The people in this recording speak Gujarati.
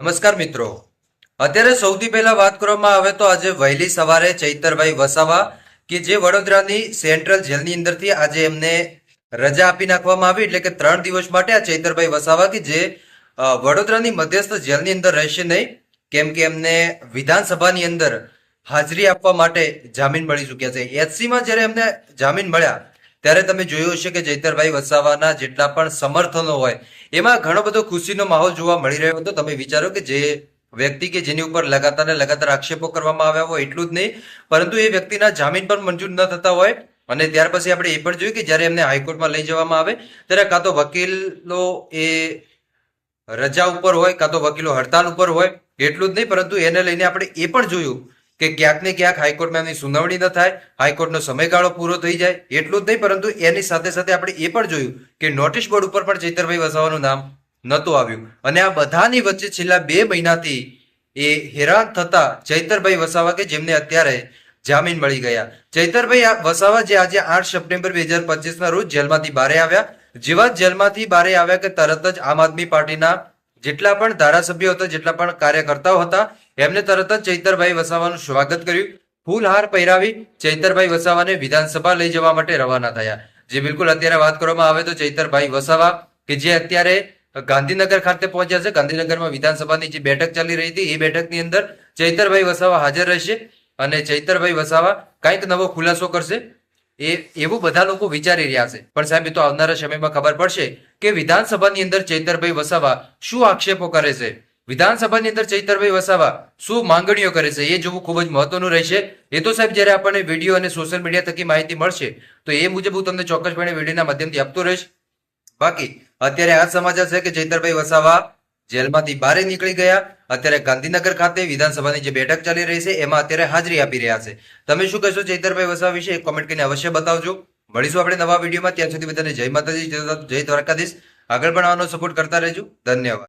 નમસ્કાર મિત્રો. અત્યારે સૌથી પહેલા વાત કરવામાં આવે તો આજે વહેલી સવારે ચૈતરભાઈ વસાવા કે જે વડોદરાની સેન્ટ્રલ જેલની અંદરથી આજે એમને રજા આપી નાખવામાં આવી એટલે કે ત્રણ દિવસ માટે આ ચૈતરભાઈ વસાવા કે જે વડોદરાની મધ્યસ્થ જેલની અંદર રહેશે નહીં, કેમ કે એમને વિધાનસભાની અંદર હાજરી આપવા માટે જામીન મળી ચૂક્યા છે. એચસીમાં જ્યારે એમને જામીન મળ્યા ત્યારે તમે જોયું હશે કે જયતરભાઈ વસાવાના જેટલા પણ સમર્થનો હોય, એમાં ઘણો બધો ખુશીનો માહોલ જોવા મળી રહ્યો હતો. તમે વિચારો કે જે વ્યક્તિ કે જેની ઉપર લગાતાર લગાતાર આક્ષેપો કરવામાં આવ્યા હોય, એટલું જ નહીં, પરંતુ એ વ્યક્તિના જામીન પણ મંજૂર ન થતા હોય. અને ત્યાર પછી આપણે એ પણ જોયું કે જ્યારે એમને હાઈકોર્ટમાં લઈ જવામાં આવે, ત્યારે કાં તો વકીલો એ રજા ઉપર હોય, કાં તો વકીલો હડતાલ ઉપર હોય, એટલું જ નહીં, પરંતુ એને લઈને આપણે એ પણ જોયું કે ક્યાંક ને ક્યાંક હાઈકોર્ટમાં એમની સુનાવણી ન થાય, હાઈકોર્ટનો સમયગાળો પૂરો થઈ જાય, એટલું જ નહીં, પરંતુ એની સાથે સાથે આપણે એ પણ જોયું કે નોટિસ બોર્ડ ઉપર પણ ચૈતરભાઈ વસાવાનું નામ નહોતું આવ્યું. અને આ બધાની વચ્ચે છેલ્લા બે મહિનાથી એ હેરાન થતા ચૈતરભાઈ વસાવા કે જેમને અત્યારે જામીન મળી ગયા. ચૈતરભાઈ વસાવા જે આજે આઠ સપ્ટેમ્બર બે હજાર પચીસના રોજ જેલમાંથી બહાર આવ્યા જેવા જેલમાંથી બહાર આવ્યા કે તરત જ આમ આદમી પાર્ટીના જેટલા પણ ધારાસભ્યો હતા, જેટલા પણ કાર્યકર્તાઓ હતા, એમને તરત જ ચૈતરભાઈ વસાવાનું સ્વાગત કર્યું. ફૂલહાર પહેરાવી ચૈતરભાઈ વસાવાને વિધાનસભા લઈ જવા માટે રવાના થયા. જે બિલકુલ અત્યારે વાત કરવામાં આવે તો ચૈતરભાઈ વસાવા, કે જે અત્યારે ગાંધીનગર ખાતે પહોંચ્યા છે, ગાંધીનગરમાં વિધાનસભાની જે બેઠક ચાલી રહી હતી, એ બેઠકની અંદર ચૈતરભાઈ વસાવા હાજર રહેશે અને ચૈતરભાઈ વસાવા કંઈક નવો ખુલાસો કરશે. એ, એવું બધા લોકો વિચારી રહ્યા છે. પણ સાહેબ, એ તો આવનારા સમયમાં ખબર પડશે કે વિધાનસભાની અંદર ચૈતરભાઈ વસાવા શું આક્ષેપો કરે છે? વિધાનસભાની અંદર ચૈતરભાઈ વસાવા શું માંગણીઓ કરે છે? એ જોવું ખૂબ જ મહત્વનું રહેશે. એ તો સાહેબ, જ્યારે આપણને વીડિયો અને સોશિયલ મીડિયા થકી માહિતી મળશે, તો એ મુજબ હું તમને ચોક્કસપણે વિડીયોના માધ્યમથી આપતો રહીશ. બાકી, અત્યારે આ સમાચાર છે કે ચૈતરભાઈ વસાવા જેલમાંથી બહાર નીકળી ગયા. અત્યારે ગાંધીનગર ખાતે વિધાનસભાની જે બેઠક ચાલી રહી છે, એમાં અત્યારે હાજરી આપી રહ્યા છે. તમે શું કહેશો ચૈતરભાઈ વસાવા વિશે? કોમેન્ટ કરીને અવશ્ય બતાવજો. મળીશું આપણે નવા વિડીયોમાં. ત્યાં સુધી બધાને જય માતાજી, જય દ્વારકાધીશ. આગળ પણ આવવાનો સપોર્ટ કરતા રહેજો. ધન્યવાદ.